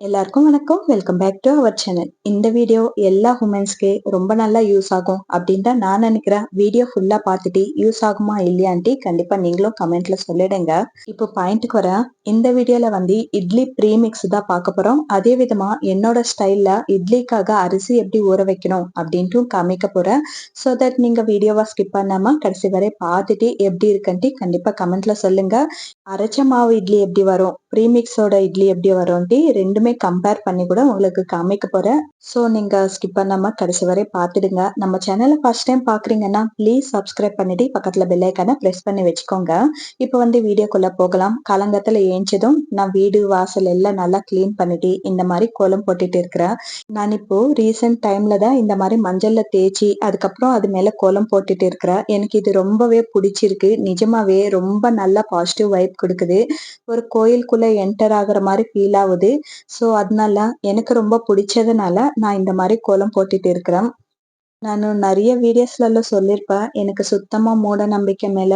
எல்லாருக்கும் வணக்கம். Welcome back to our channel இந்த வீடியோ எல்லா உமன்ஸ்க்கு ரொம்ப நல்லா யூஸ் ஆகும் அப்படின்னு தான் நான் நினைக்கிறேன். வீடியோ ஃபுல்லா பார்த்துட்டு யூஸ் ஆகுமா இல்லையான்ட்டு கண்டிப்பா நீங்களும் கமெண்ட்ல சொல்லிடுங்க. இப்போ பாயிண்ட்டுக்கு வரேன். இந்த வீடியோல வந்து இட்லி ப்ரீமிக்ஸ் தான் பார்க்க போறோம். அதே விதமா என்னோட ஸ்டைல்ல இட்லிக்காக அரிசி எப்படி ஊற வைக்கணும் அப்படின்ட்டு காமிக்க போறேன். ஸோ தட் நீங்க வீடியோவா ஸ்கிப் பண்ணாம கடைசி வரை பார்த்துட்டு எப்படி இருக்குன்ட்டு கண்டிப்பா கமெண்ட்ல சொல்லுங்க. அரைச்ச மாவு இட்லி எப்படி வரும்? ப்ரீமிக்ஸோட இட்லி எப்படி வரும்ட்டி ரெண்டுமே கம்பேர் பண்ணி கூட உங்களுக்கு காமிக்க போறேன். ஸோ நீங்க ஸ்கிப் பண்ணாம கடைசி வரை பார்த்துடுங்க. நம்ம சேனலை ஃபர்ஸ்ட் டைம் பாக்குறீங்கன்னா ப்ளீஸ் சப்ஸ்கிரைப் பண்ணிட்டு பக்கத்துல பெல்லைக்கான ப்ரெஸ் பண்ணி வச்சுக்கோங்க. இப்போ வந்து வீடியோக்குள்ள போகலாம். காலங்கத்துல ஏஞ்சதும் நான் வீடு வாசல் எல்லாம் நல்லா கிளீன் பண்ணிட்டு இந்த மாதிரி கோலம் போட்டுட்டு இருக்கிறேன். நான் இப்போ ரீசெண்ட் டைம்ல தான் இந்த மாதிரி மஞ்சள்ல தேய்ச்சி அதுக்கப்புறம் அது மேல கோலம் போட்டுட்டு இருக்கிறேன். எனக்கு இது ரொம்பவே பிடிச்சிருக்கு. நிஜமாவே ரொம்ப நல்ல பாசிட்டிவ் வைப் கொடுக்குது. ஒரு கோயிலுக்குள்ள என்டர் ஆகுற மாதிரி ஃபீல் ஆகுது. ஸோ அதனால எனக்கு ரொம்ப பிடிச்சதுனால நான் இந்த மாதிரி கோலம் போட்டுட்டு இருக்கிறேன். நான் நிறைய வீடியோஸ்ல சொல்லியிருப்பேன். எனக்கு சுத்தமா மூட நம்பிக்கை மேல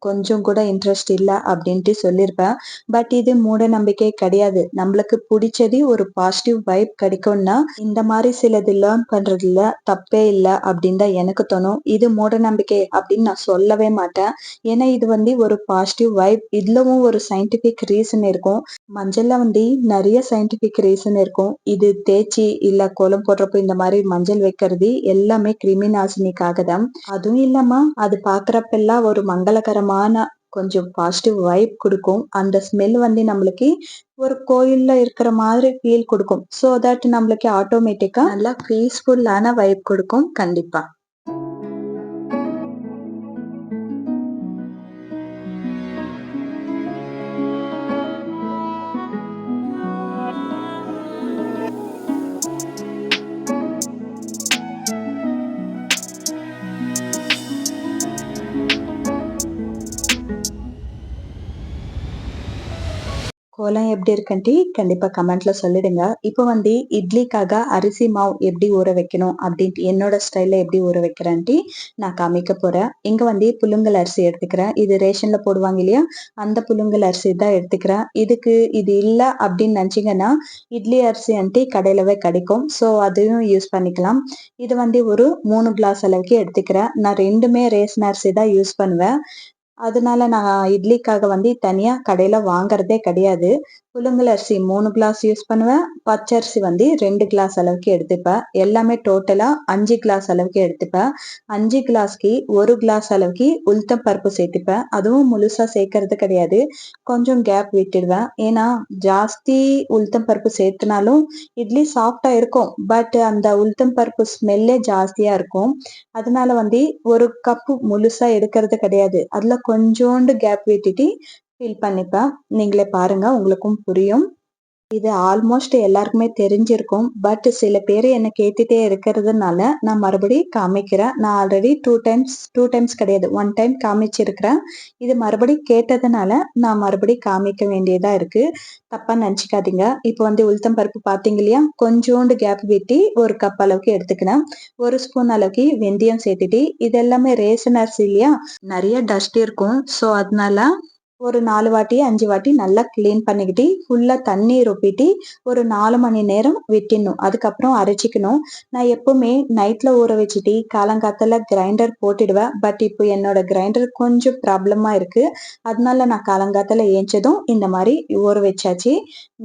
கொஞ்சம் கூட இன்ட்ரெஸ்ட் இல்லை அப்படின்ட்டு சொல்லியிருப்பேன் பட் இது மூட நம்பிக்கை கிடையாது. நம்மளுக்கு பிடிச்சது ஒரு பாசிட்டிவ் வைப் கிடைக்கும்னா இந்த மாதிரி சிலது லேர்ன் பண்றதுல தப்பே இல்லை அப்படின்னு தான் எனக்கு தோணும். இது மூட நம்பிக்கை அப்படின்னு நான் சொல்லவே மாட்டேன். ஏன்னா இது வந்து ஒரு பாசிட்டிவ் வைப் இதுலவும் ஒரு சயின்டிபிக் ரீசன் இருக்கும். மஞ்சள்ல வந்து நிறைய சயின்டிபிக் ரீசன் இருக்கும். இது தேய்ச்சி இல்ல கோலம் போடுறப்போ இந்த மாதிரி மஞ்சள் வைக்கிறது எல்லாமே கிருமி நாசினிக்காக தான். அதுவும் இல்லாமல் அது பாக்குறப்பெல்லாம் ஒரு மங்களகரமான கொஞ்சம் பாசிட்டிவ் வைப் கொடுக்கும். அந்த ஸ்மெல் வந்து நம்மளுக்கு ஒரு கோயில்ல இருக்கிற மாதிரி ஃபீல் கொடுக்கும். ஸோ தட் நம்மளுக்கு ஆட்டோமேட்டிக்கா நல்லா பீஸ்ஃபுல்லான வைப் கொடுக்கும். கண்டிப்பா. கோலம் எப்படி இருக்குன்ட்டு கண்டிப்பா கமெண்ட்ல சொல்லிடுங்க. இப்போ வந்து இட்லிக்காக அரிசி மாவு எப்படி ஊற வைக்கணும் அப்படின்ட்டு என்னோட ஸ்டைல்ல எப்படி ஊற வைக்கிறேன்ட்டு நான் காமிக்க போறேன். இங்க வந்து புழுங்கல் அரிசி எடுத்துக்கிறேன். இது ரேஷன்ல போடுவாங்க இல்லையா? அந்த புழுங்கல் அரிசி தான் எடுத்துக்கிறேன். இதுக்கு இது இல்லை அப்படின்னு நினைச்சீங்கன்னா இட்லி அரிசி அன்ட்டு கடையிலவே கிடைக்கும். ஸோ அதையும் யூஸ் பண்ணிக்கலாம். இது வந்து ஒரு மூணு கிளாஸ் அளவுக்கு எடுத்துக்கிறேன். நான் ரெண்டுமே ரேஷன் அரிசி தான் யூஸ் பண்ணுவேன். அதனால நான் இட்லிக்காக வந்து தனியா கடையில வாங்குறதே கிடையாது. புழுங்கல் அரிசி. மூணு கிளாஸ் யூஸ் பண்ணுவேன். பச்சரிசி வந்து ரெண்டு கிளாஸ் அளவுக்கு எடுத்துப்பேன். எல்லாமே டோட்டலாக அஞ்சு கிளாஸ் அளவுக்கு எடுத்துப்பேன். அஞ்சு கிளாஸ்க்கு ஒரு கிளாஸ் அளவுக்கு உளுத்தம் பருப்பு சேர்த்துப்பேன். அதுவும் முழுசாக சேர்க்கறது கிடையாது. கொஞ்சம் கேப் விட்டுடுவேன். ஏன்னா ஜாஸ்தி உளுத்தம் பருப்பு சேர்த்துனாலும் இட்லி சாஃப்டாக இருக்கும். பட் அந்த உளுத்தம் பருப்பு ஸ்மெல்லே ஜாஸ்தியாக இருக்கும். அதனால வந்து ஒரு கப்பு முழுசாக எடுக்கிறது கிடையாது. அதில் கொஞ்சோண்டு கேப் விட்டுட்டு ஃபில் பண்ணிப்பேன். நீங்களே பாருங்கள் உங்களுக்கும் புரியும். இது ஆல்மோஸ்ட் எல்லாருக்குமே தெரிஞ்சிருக்கும். பட் சில பேர் என்னை கேட்டுட்டே இருக்கிறதுனால நான் மறுபடி காமிக்கிறேன். நான் already two times two times கிடையாது ஒன் டைம் காமிச்சிருக்கிறேன். இது மறுபடியும் கேட்டதுனால நான் மறுபடியும் காமிக்க வேண்டியதாக இருக்குது தப்பாக நினச்சிக்காதீங்க. இப்போ வந்து உளுத்தம் பருப்பு பார்த்தீங்க இல்லையா? கொஞ்சோண்டு கேப் வெட்டி ஒரு கப் அளவுக்கு எடுத்துக்கினேன் ஒரு ஸ்பூன் அளவுக்கு வெந்தயம் சேர்த்துட்டு இது எல்லாமே ரேசன் அரிசி இல்லையா? நிறைய டஸ்ட் இருக்கும். ஸோ அதனால ஒரு நாலு வாட்டி அஞ்சு வாட்டி நல்லா க்ளீன் பண்ணிக்கிட்டு ஃபுல்லாக தண்ணீர் ஒப்பிட்டு ஒரு நாலு மணி நேரம் விட்டிடணும். அதுக்கப்புறம் அரைச்சிக்கணும். நான் எப்பவுமே நைட்டில் ஊற வச்சுட்டு காலங்காத்தில் கிரைண்டர் போட்டுடுவேன். பட் இப்போ என்னோட கிரைண்டர் கொஞ்சம் ப்ராப்ளமாக இருக்குது அதனால நான் காலங்காத்தில் ஏஞ்சதும் இந்த மாதிரி ஊற வச்சாச்சு.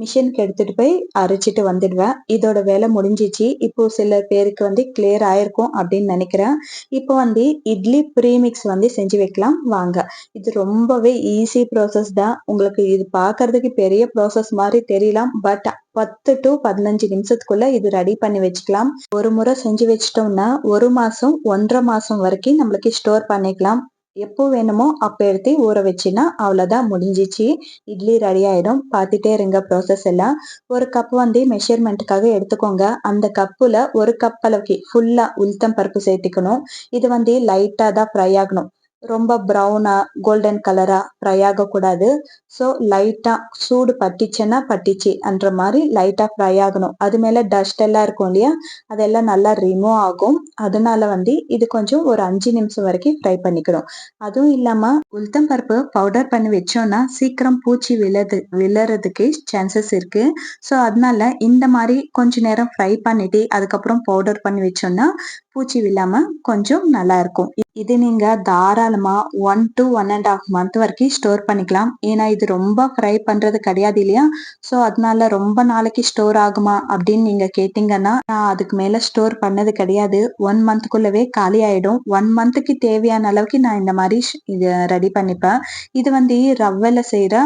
மிஷினுக்கு எடுத்துகிட்டு போய் அரைச்சிட்டு வந்துடுவேன். இதோட வேலை முடிஞ்சிச்சு. இப்போ சில பேருக்கு வந்து கிளியர் ஆயிருக்கும் அப்படின்னு நினைக்கிறேன். இப்போ வந்து இட்லி ப்ரீமிக்ஸ் வந்து செஞ்சு வைக்கலாம். வாங்க. இது ரொம்பவே ஈஸி ப்ராசஸ் தான். உங்களுக்கு இது பார்க்கறதுக்கு பெரிய ப்ராசஸ் மாதிரி தெரியலாம். பட் பத்து டு பதினஞ்சு நிமிஷத்துக்குள்ள இது ரெடி பண்ணி வச்சுக்கலாம். ஒரு முறை செஞ்சு வச்சிட்டோம்னா ஒரு மாசம் ஒன்றரை மாசம் வரைக்கும் நம்மளுக்கு ஸ்டோர் பண்ணிக்கலாம். எப்போ வேணுமோ அப்போ எடுத்து ஊற வச்சுன்னா அவ்வளோதான் முடிஞ்சிச்சு. இட்லி ரெடி ஆயிடும். பார்த்துட்டே இருங்க ப்ராசஸ் எல்லாம். ஒரு கப் வந்து மெஷர்மெண்ட்டுக்காக எடுத்துக்கோங்க. அந்த கப்பில் ஒரு கப் அளவுக்கு ஃபுல்லாக உளுத்தம் பருப்பு சேர்த்துக்கணும். இது வந்து லைட்டாக தான் ஃப்ரை ஆகணும். ரொம்ப ப்ரௌனா கோல்டன் கலரா ஃப்ரை ஆகக்கூடாது. ஸோ லைட்டாக சூடு பட்டுச்சுன்னா பட்டுச்சு அன்ற மாதிரி லைட்டாக ஃப்ரை ஆகணும். அது மேலே டஸ்ட் எல்லாம் இருக்கும் இல்லையா? அதெல்லாம் நல்லா ரிமூவ் ஆகும். அதனால வந்து இது கொஞ்சம் ஒரு அஞ்சு நிமிஷம் வரைக்கும் ஃப்ரை பண்ணிக்கணும். அதுவும் இல்லாமல் உளுத்தம் பருப்பு பவுடர் பண்ணி வச்சோம்னா சீக்கிரம் பூச்சி விழது விழறதுக்கு சான்சஸ் இருக்கு. ஸோ அதனால இந்த மாதிரி கொஞ்ச நேரம் ஃப்ரை பண்ணிட்டு அதுக்கப்புறம் பவுடர் பண்ணி வச்சோம்னா பூச்சி விழாம கொஞ்சம் நல்லா இருக்கும். இது நீங்க தாராளமா one to one and half month வரைக்கும் ஸ்டோர் பண்ணிக்கலாம். ஏன்னா இது ரொம்ப ஃப்ரை பண்றது கிடையாது இல்லையா? ஸோ அதனால ரொம்ப நாளைக்கு ஸ்டோர் ஆகுமா அப்படின்னு நீங்க கேட்டீங்கன்னா நான் அதுக்கு மேல ஸ்டோர் பண்ணது கிடையாது. ஒன் மந்த்க்குள்ளவே காலி ஆயிடும். ஒன் மந்த்துக்கு தேவையான அளவுக்கு நான் இந்த மாதிரி இது ரெடி பண்ணிப்பேன். இது வந்து ரவ்வையில செய்யற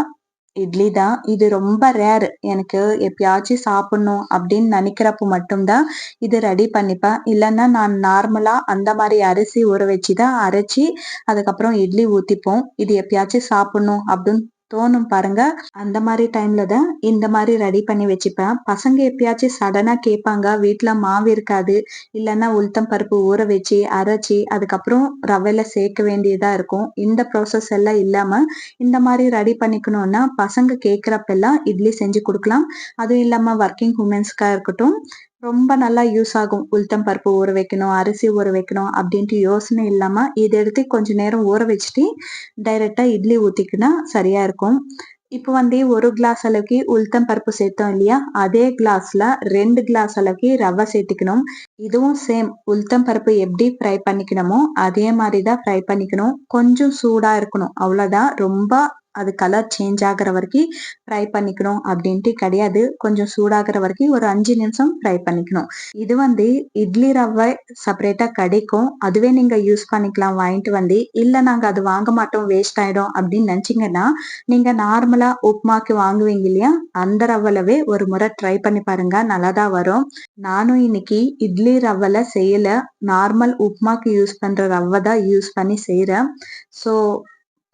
இட்லி தான். இது ரொம்ப ரேர் எனக்கு எப்பயாச்சும் சாப்பிடணும் அப்படின்னு நினைக்கிறப்ப மட்டும்தான் இது ரெடி பண்ணிப்பேன். இல்லைன்னா நான் நார்மலா அந்த மாதிரி அரிசி ஊற வச்சு தான் அரைச்சி அதுக்கப்புறம் இட்லி ஊத்திப்போம். இது எப்பயாச்சும் சாப்பிடணும் அப்படின்னு தோணும் பாருங்க. அந்த மாதிரி டைம்ல தான் இந்த மாதிரி ரெடி பண்ணி வச்சுப்பேன். பசங்க எப்பயாச்சும் சடனா கேட்பாங்க வீட்டுல மாவு இருக்காது இல்லைன்னா உளுத்தம் பருப்பு ஊற வச்சு அரைச்சி அதுக்கப்புறம் ரவையில சேர்க்க வேண்டியதா இருக்கும். இந்த ப்ராசஸ் எல்லாம் இல்லாம இந்த மாதிரி ரெடி பண்ணிக்கணும்னா பசங்க கேட்குறப்பெல்லாம் இட்லி செஞ்சு கொடுக்கலாம். அதுவும் இல்லாம ஒர்க்கிங் உமன்ஸ்க்கா இருக்கட்டும் ரொம்ப நல்லா யூஸ் ஆகும். உளுத்தம் பருப்பு ஊற வைக்கணும் அரிசி ஊற வைக்கணும் அப்படின்ட்டு யோசனை இல்லாமல் இதை எடுத்து கொஞ்சம் நேரம் ஊற வச்சுட்டு டைரெக்டாக இட்லி ஊற்றிக்கினா சரியாக இருக்கும். இப்போ வந்து ஒரு கிளாஸ் அளவுக்கு உளுத்தம் பருப்பு சேர்த்தோம் இல்லையா? அதே கிளாஸ்ல ரெண்டு கிளாஸ் அளவுக்கு ரவை சேர்த்துக்கணும். இதுவும் சேம் உளுத்தம் பருப்பு எப்படி ஃப்ரை பண்ணிக்கணுமோ அதே மாதிரி தான் ஃப்ரை பண்ணிக்கணும். கொஞ்சம் சூடாக இருக்கணும். அவ்வளோதான் ரொம்ப அது கலர் சேஞ்ச் ஆகிற வரைக்கும் ஃப்ரை பண்ணிக்கணும் அப்படின்ட்டு கிடையாது. கொஞ்சம் சூடாகிற வரைக்கும் ஒரு அஞ்சு நிமிஷம் ஃப்ரை பண்ணிக்கணும். இது வந்து இட்லி ரவை செப்பரேட்டா கிடைக்கும். அதுவே நீங்க யூஸ் பண்ணிக்கலாம் வாங்கிட்டு வந்து. இல்ல நாங்க அது வாங்க மாட்டோம் வேஸ்ட் ஆயிடும் அப்படின்னு நினைச்சீங்கன்னா நீங்க நார்மலா உப்புமாக்கு வாங்குவீங்க இல்லையா? அந்த ரவலவே ஒரு முறை ட்ரை பண்ணி பாருங்க. நல்லாதான் வரும். நானும் இன்னைக்கு இட்லி ரவல செய்யல. நார்மல் உப்புமாக்கு யூஸ் பண்ற ரவை தான் யூஸ் பண்ணி செய்யறேன் ஸோ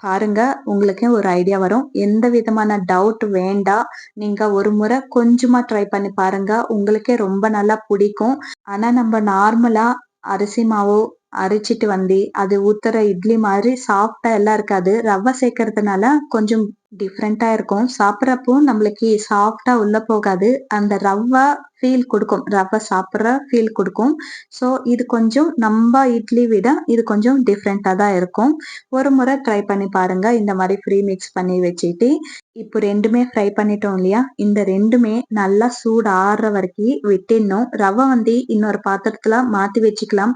பாருங்க உங்களுக்கே ஒரு ஐடியா வரும். எந்த விதமான டவுட் வேண்டாம் நீங்க ஒரு முறை கொஞ்சமா ட்ரை பண்ணி பாருங்க. உங்களுக்கே ரொம்ப நல்லா பிடிக்கும். ஆனா நம்ம நார்மலா அரிசி மாவோ அரைச்சிட்டு வந்து அது ஊத்துற இட்லி மாதிரி சாஃப்டா எல்லாம் இருக்காது. ரவை சேர்க்கறதுனால கொஞ்சம் டிஃப்ரெண்டா இருக்கும். சாப்பிட்றப்போ நம்மளுக்கு சாஃப்டா உள்ள போகாது. அந்த ரவை ஃபீல் கொடுக்கும். ரவை சாப்பிட்ற ஃபீல் கொடுக்கும். ஸோ இது கொஞ்சம் நம்ம இட்லி விட இது கொஞ்சம் டிஃப்ரெண்டா தான் இருக்கும். ஒரு முறை ட்ரை பண்ணி பாருங்க. இந்த மாதிரி ஃப்ரீ மிக்ஸ் பண்ணி வச்சுட்டு இப்போ ரெண்டுமே ஃப்ரை பண்ணிட்டோம் இல்லையா? இந்த ரெண்டுமே நல்லா சூடு ஆறுற வரைக்கும் விட்டுடணும். ரவை வந்து இன்னொரு பாத்திரத்துல மாத்தி வச்சுக்கலாம்.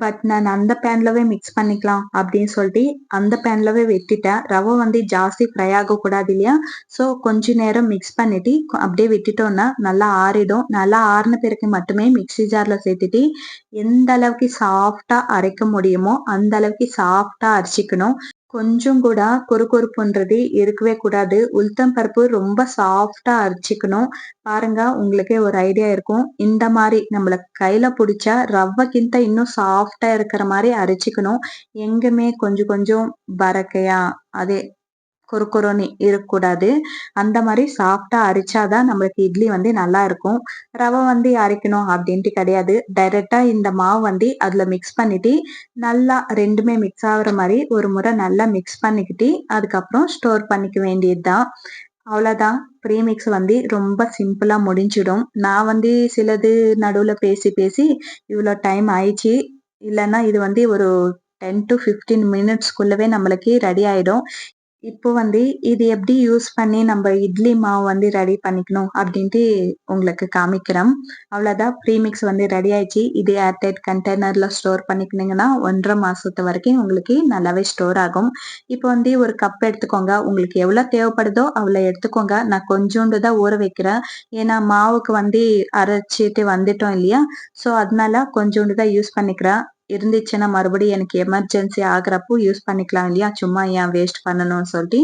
பட் நான் அந்த பேன்லவே மிக்ஸ் பண்ணிக்கலாம் அப்படின்னு சொல்லிட்டு அந்த பேன்லவே வெட்டிட்டேன். ரவை வந்து ஜாஸ்தி ஃப்ரை ஆகக்கூடாது இல்லையா? ஸோ கொஞ்ச நேரம் மிக்ஸ் பண்ணிட்டு அப்படியே விட்டுட்டோம்னா நல்லா ஆறிடும். நல்லா ஆறின பிறகு மட்டுமே மிக்ஸி ஜாரில் சேர்த்துட்டு எந்த அளவுக்கு சாஃப்டாக அரைக்க முடியுமோ அந்த அளவுக்கு சாஃப்டாக அரைச்சிக்கணும். கொஞ்சம் கூட கொறுகொறுப்புன்றது இருக்கவே கூடாது. உளுத்தம் பருப்பு ரொம்ப சாஃப்டா அரைச்சிக்கணும். பாருங்க உங்களுக்கே ஒரு ஐடியா இருக்கும். இந்த மாதிரி நம்மள கையில பிடிச்சா ரவ்வைக்கிந்த இன்னும் சாஃப்டா இருக்கிற மாதிரி அரைச்சிக்கணும். எங்குமே கொஞ்சம் கொஞ்சம் பறக்கையா அதே குறுக்குறுன்னு இருக்கக்கூடாது. அந்த மாதிரி சாஃப்டா அரிச்சாதான் நம்மளுக்கு இட்லி வந்து நல்லா இருக்கும். ரவை வந்து அரைக்கணும் அப்படின்ட்டு கிடையாது. டைரக்டா இந்த மாவு வந்து அதுல மிக்ஸ் பண்ணிட்டு நல்லா ரெண்டுமே மிக்ஸ் ஆகுற மாதிரி ஒரு முறை நல்லா மிக்ஸ் பண்ணிக்கிட்டு அதுக்கப்புறம் ஸ்டோர் பண்ணிக்க வேண்டியதுதான். அவ்வளோதான் ப்ரீமிக்ஸ் வந்து ரொம்ப சிம்பிளாக முடிஞ்சிடும். நான் வந்து சிலது நடுவில் பேசி பேசி இவ்வளோ டைம் ஆயிடுச்சு. இல்லைன்னா இது வந்து ஒரு டென் டு ஃபிஃப்டீன் மினிட்ஸ்க்குள்ளவே நம்மளுக்கு ரெடி ஆகிடும் இப்போ வந்து இது எப்படி யூஸ் பண்ணி நம்ம இட்லி மாவு வந்து ரெடி பண்ணிக்கணும் அப்படின்ட்டு உங்களுக்கு காமிக்கிறோம் அவ்வளோதான் ப்ரீமிக்ஸ் வந்து ரெடி ஆயிடுச்சு. இது ஏர்டைட் கண்டெய்னரில் ஸ்டோர் பண்ணிக்கினீங்கன்னா ஒன்றரை மாதத்து வரைக்கும் உங்களுக்கு நல்லாவே ஸ்டோர் ஆகும். இப்போ வந்து ஒரு கப் எடுத்துக்கோங்க. உங்களுக்கு எவ்வளோ தேவைப்படுதோ அவ்வளோ எடுத்துக்கோங்க. நான் கொஞ்சோண்டு தான் ஊற வைக்கிறேன். ஏன்னா மாவுக்கு வந்து அரைச்சிட்டு வந்துட்டோம் இல்லையா? ஸோ அதனால கொஞ்சோண்டு தான் யூஸ் பண்ணிக்கிறேன். இருந்துச்சுன்னா மறுபடியும் எனக்கு எமர்ஜென்சி ஆகிறப்போ யூஸ் பண்ணிக்கலாம் இல்லையா? சும்மா ஏன் வேஸ்ட் பண்ணணும்னு சொல்லிட்டு.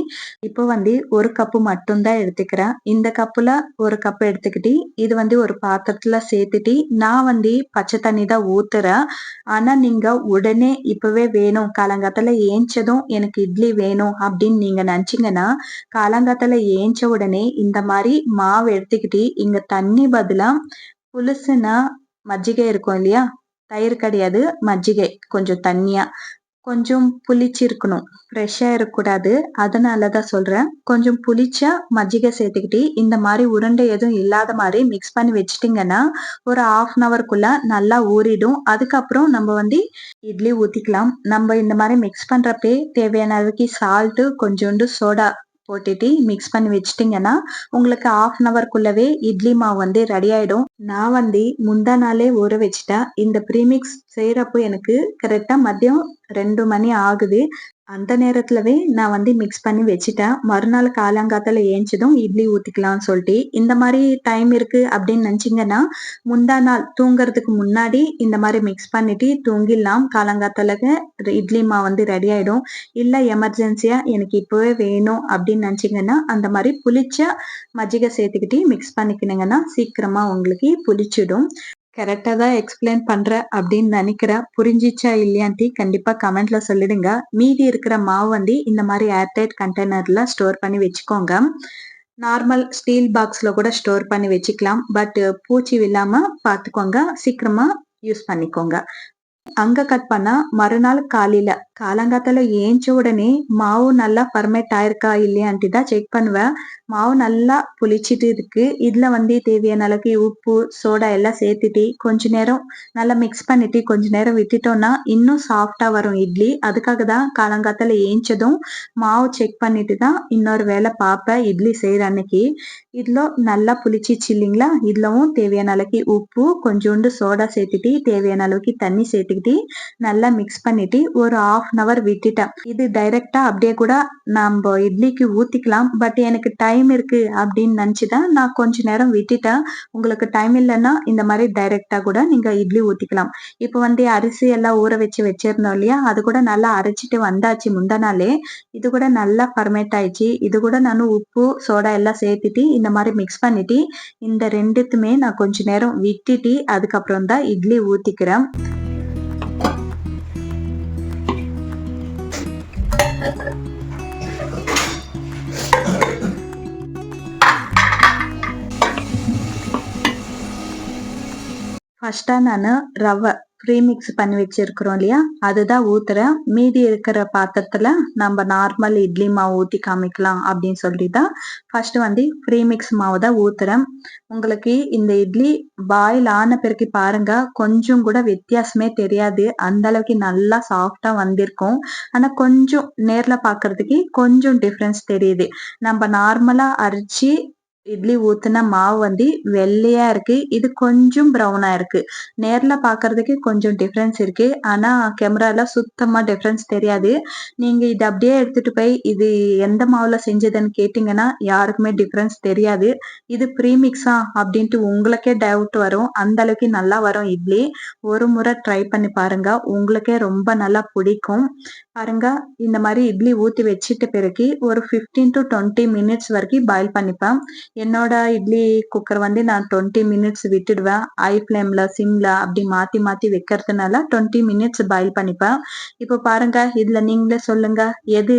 இப்போ வந்து ஒரு கப்பு மட்டும்தான் எடுத்துக்கிறேன். இந்த கப்பில் ஒரு கப் எடுத்துக்கிட்டு இது வந்து ஒரு பாத்திரத்தில் சேர்த்துட்டி நான் வந்து பச்சை தண்ணி தான் ஊற்றுறேன் ஆனால் நீங்கள் உடனே இப்போவே வேணும். காலங்காத்தில ஏஞ்சதும் எனக்கு இட்லி வேணும் அப்படின்னு நீங்கள் நினச்சிங்கன்னா காலங்காத்தில் ஏஞ்ச உடனே இந்த மாதிரி மாவு எடுத்துக்கிட்டு இங்கே தண்ணி பதிலாக புலுசுனா மஜ்ஜிகை இருக்கும் இல்லையா? தயிர் கிடையாது மஜ்ஜிகை கொஞ்சம் தண்ணியா. கொஞ்சம் புளிச்சிருக்கணும் ஃப்ரெஷ்ஷாக இருக்கக்கூடாது. அதனால தான் சொல்கிறேன் கொஞ்சம் புளிச்சா மஜ்ஜிகை சேர்த்துக்கிட்டு இந்த மாதிரி உருண்டை எதுவும் இல்லாத மாதிரி மிக்ஸ் பண்ணி வச்சிட்டிங்கன்னா ஒரு ஆஃப் அன் ஹவர்க்குள்ள நல்லா ஊறிடும். அதுக்கப்புறம் நம்ம வந்து இட்லி ஊற்றிக்கலாம் நம்ம இந்த மாதிரி மிக்ஸ் பண்ணுறப்பே தேவையான அளவுக்கு சால்ட்டு கொஞ்சோண்டு சோடா போட்டுட்டு மிக்ஸ் பண்ணி வச்சிட்டிங்கன்னா உங்களுக்கு ஆஃப் அன் ஹவர்க்குள்ளவே இட்லி மாவு வந்து ரெடி ஆகிடும் நான் வந்து முந்தா நாளே ஊற வச்சுட்டேன். இந்த ப்ரீமிக்ஸ் செய்கிறப்போ எனக்கு கரெக்டாக மதியம் ரெண்டு மணி ஆகுது. அந்த நேரத்துலவே நான் வந்து மிக்ஸ் பண்ணி வச்சுட்டேன். மறுநாள் காலங்காத்தால ஏஞ்சதும் இட்லி ஊத்திக்கலாம்னு சொல்லிட்டு. இந்த மாதிரி டைம் இருக்கு அப்படின்னு நினச்சிங்கன்னா முந்தா நாள் தூங்குறதுக்கு முன்னாடி இந்த மாதிரி மிக்ஸ் பண்ணிட்டு தூங்கிடலாம். காலங்காத்தாலுக்கு இட்லி மா வந்து ரெடி ஆயிடும். இல்ல எமர்ஜென்சியா எனக்கு இப்பவே வேணும் அப்படின்னு நினைச்சிங்கன்னா அந்த மாதிரி புளிச்ச மஜ்ஜிகை சேர்த்துக்கிட்டு மிக்ஸ் பண்ணிக்கினீங்கன்னா சீக்கிரமா உங்களுக்கு புளிச்சிடும். கரெக்டாக தான் எக்ஸ்பிளைன் பண்ற அப்படின்னு நினைக்கிறேன். புரிஞ்சிச்சா இல்லையான்ட்டி கண்டிப்பா கமெண்ட்ல சொல்லிடுங்க. மீதி இருக்கிற மாவு வந்து இந்த மாதிரி ஏர்டைட் கண்டெய்னர்ல ஸ்டோர் பண்ணி வச்சுக்கோங்க. நார்மல் ஸ்டீல் பாக்ஸ்ல கூட ஸ்டோர் பண்ணி வச்சுக்கலாம். பட் பூச்சி இல்லாம பார்த்துக்கோங்க. சீக்கிரமா யூஸ் பண்ணிக்கோங்க. அங்க கட் பண்ணா மறுநாள் காலையில. காலங்காத்தால ஏஞ்ச உடனே மாவு நல்லா பர்மெட் ஆயிருக்கா இல்லையான்ட்டு தான் செக் பண்ணுவேன் மாவு நல்லா புளிச்சிட்டு இருக்கு. இதுல வந்து தேவையான அளவுக்கு உப்பு சோடா எல்லாம் சேர்த்துட்டு கொஞ்ச நேரம் நல்லா மிக்ஸ் பண்ணிட்டு கொஞ்ச நேரம் விட்டுட்டோம்னா இன்னும் சாஃப்டா வரும் இட்லி. அதுக்காக தான் காலங்காத்தால ஏஞ்சதும் மாவு செக் பண்ணிட்டு தான் இன்னொரு வேலை பார்ப்பேன் இட்லி செய்யற அன்னைக்கு. இதுல நல்லா புளிச்சிச்சு இல்லைங்களா? இதுலவும் தேவையான அளவுக்கு உப்பு கொஞ்சோண்டு சோடா சேர்த்துட்டு தேவையான அளவுக்கு தண்ணி சேர்த்துக்கிட்டு நல்லா மிக்ஸ் பண்ணிட்டு ஒரு ஆஃப் அன் அவர் விட்டுட்டேன். இது டைரக்டா அப்படியே கூட நம்ம இட்லிக்கு ஊத்திக்கலாம். பட் எனக்கு டைம் இருக்கு அப்படின்னு நினைச்சுதான் நான் கொஞ்ச நேரம் விட்டுட்டேன். உங்களுக்கு டைம் இல்லைன்னா இந்த மாதிரி டைரக்டா கூட நீங்க இட்லி ஊத்திக்கலாம். இப்போ வந்து அரிசி எல்லாம் ஊற வச்சு வச்சிருந்தோம் இல்லையா? அது கூட நல்லா அரைச்சிட்டு வந்தாச்சு முந்தா நாளே இது கூட நல்லா ஃபர்மேட் ஆயிடுச்சு. இது கூட நான் உப்பு சோடா எல்லாம் சேர்த்துட்டு இந்த மாதிரி மிக்ஸ் பண்ணிட்டு இந்த ரெண்டுத்துமே நான் கொஞ்ச நேரம் விட்டுட்டு அதுக்கப்புறம் தான் இட்லி ஊத்திக்கிறேன். ஃபஸ்ட்டாக நான் ரவை ப்ரீமிக்ஸ் பண்ணி வச்சுருக்குறோம் இல்லையா? அதுதான் ஊற்றுறேன் மீதி இருக்கிற பாத்திரத்தில் நம்ம நார்மல் இட்லி மாவு ஊற்றி காமிக்கலாம் அப்படின்னு சொல்லி தான் ஃபஸ்ட்டு வந்து ப்ரீமிக்ஸ் மாவு தான் ஊற்றுறேன் உங்களுக்கு இந்த இட்லி பாயில் ஆன பிறகு பாருங்கள் கொஞ்சம் கூட வித்தியாசமே தெரியாது. அந்த அளவுக்கு நல்லா சாஃப்டாக வந்திருக்கும். ஆனால் கொஞ்சம் நேரில் பார்க்கறதுக்கு கொஞ்சம் டிஃப்ரென்ஸ் தெரியுது. நம்ம நார்மலாக அரிச்சு இட்லி ஊத்துன மாவு வந்து வெள்ளையா இருக்கு. இது கொஞ்சம் ப்ரௌனா இருக்கு. நேர்ல பாக்குறதுக்கு கொஞ்சம் டிஃபரன்ஸ் இருக்கு. ஆனா கேமரால சுத்தமா டிஃபரன்ஸ் தெரியாது. நீங்க இது அப்படியே எடுத்துட்டு போய் இது எந்த மாவுல செஞ்சதுன்னு கேட்டீங்கன்னா யாருக்குமே டிஃபரன்ஸ் தெரியாது. இது ப்ரீமிக்ஸா அப்படின்ட்டு உங்களுக்கே டவுட் வரும். அந்த அளவுக்கு நல்லா வரும் இட்லி. ஒரு முறை ட்ரை பண்ணி பாருங்க. உங்களுக்கே ரொம்ப நல்லா பிடிக்கும். பாருங்க இந்த மாதிரி இட்லி ஊத்தி வச்சிட்ட பிறகு ஒரு ஃபிஃப்டீன் டு டுவெண்ட்டி மினிட்ஸ் வரைக்கும் பாயில் பண்ணிப்பேன். என்னோட இட்லி குக்கர் வந்து நான் டுவெண்ட்டி மினிட்ஸ் விட்டுடுவேன். ஐ ஃப்ளேம்ல சிம்ல அப்படி மாத்தி மாத்தி வைக்கிறதுனால டுவெண்ட்டி மினிட்ஸ் பாயில் பண்ணிப்பேன். இப்போ பாருங்க இதுல நீங்களே சொல்லுங்க எது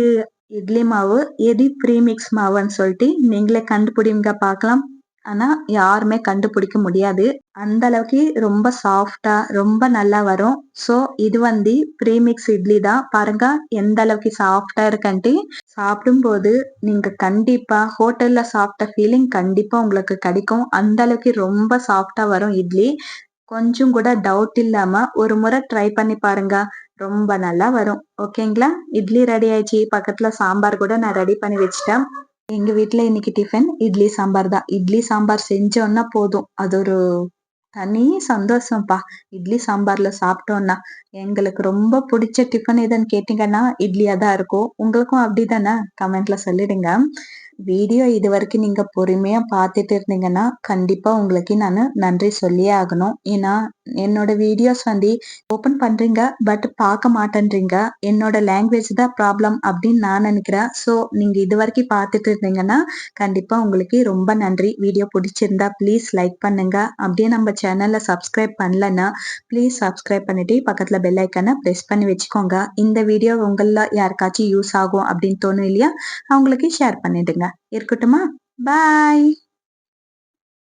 இட்லி மாவு எது ப்ரீமிக்ஸ் மாவுன்னு சொல்லிட்டு நீங்களே கண்டுபிடிங்க பார்க்கலாம். ஆனா யாருமே கண்டுபிடிக்க முடியாது. அந்த அளவுக்கு ரொம்ப சாஃப்டா ரொம்ப நல்லா வரும். ஸோ இது வந்து ப்ரீமிக்ஸ் இட்லி தான். பாருங்க எந்த அளவுக்கு சாஃப்டா இருக்கன்ட்டு. சாப்பிடும்போது நீங்க கண்டிப்பா ஹோட்டல்ல சாப்பிட்ட ஃபீலிங் கண்டிப்பா உங்களுக்கு கிடைக்கும். அந்த அளவுக்கு ரொம்ப சாஃப்டா வரும் இட்லி. கொஞ்சம் கூட டவுட் இல்லாம ஒரு முறை ட்ரை பண்ணி பாருங்க. ரொம்ப நல்லா வரும். ஓகேங்களா இட்லி ரெடி ஆயிடுச்சு. பக்கத்துல சாம்பார் கூட நான் ரெடி பண்ணி வச்சிட்டேன். எங்க வீட்ல இன்னைக்கு டிஃபன் இட்லி சாம்பார் தான். இட்லி சாம்பார் செஞ்சோன்னா போதும். அது ஒரு தனி சந்தோஷம்ப்பா. இட்லி சாம்பார்ல சாப்பிட்டோம்னா எங்களுக்கு ரொம்ப பிடிச்ச டிஃபன் எதுன்னு கேட்டீங்கன்னா இட்லியா தான் இருக்கும். உங்களுக்கும் அப்படிதானே? கமெண்ட்ல சொல்லிடுங்க. வீடியோ இது வரைக்கும் நீங்கள் பொறுமையாக பார்த்துட்டு இருந்தீங்கன்னா கண்டிப்பாக உங்களுக்கு நான் நன்றி சொல்லியே ஆகணும். ஏன்னா என்னோட வீடியோஸ் வந்து ஓப்பன் பண்ணுறீங்க பட் பார்க்க மாட்டேன்றீங்க. என்னோட லாங்குவேஜ் தான் ப்ராப்ளம் அப்படின்னு நான் நினைக்கிறேன். ஸோ நீங்கள் இது வரைக்கும் பார்த்துட்டு இருந்தீங்கன்னா கண்டிப்பாக உங்களுக்கு ரொம்ப நன்றி. வீடியோ பிடிச்சிருந்தா ப்ளீஸ் லைக் பண்ணுங்க. அப்படியே நம்ம சேனலில் சப்ஸ்கிரைப் பண்ணலன்னா ப்ளீஸ் சப்ஸ்கிரைப் பண்ணிட்டு பக்கத்தில் பெல் ஐக்கனை ப்ரெஸ் பண்ணி வச்சுக்கோங்க. இந்த வீடியோ உங்களில் யாருக்காச்சும் யூஸ் ஆகும் அப்படின்னு தோணும் இல்லையா அவங்களுக்கு ஷேர் பண்ணிடுங்க. இருக்கட்டுமா? பாய்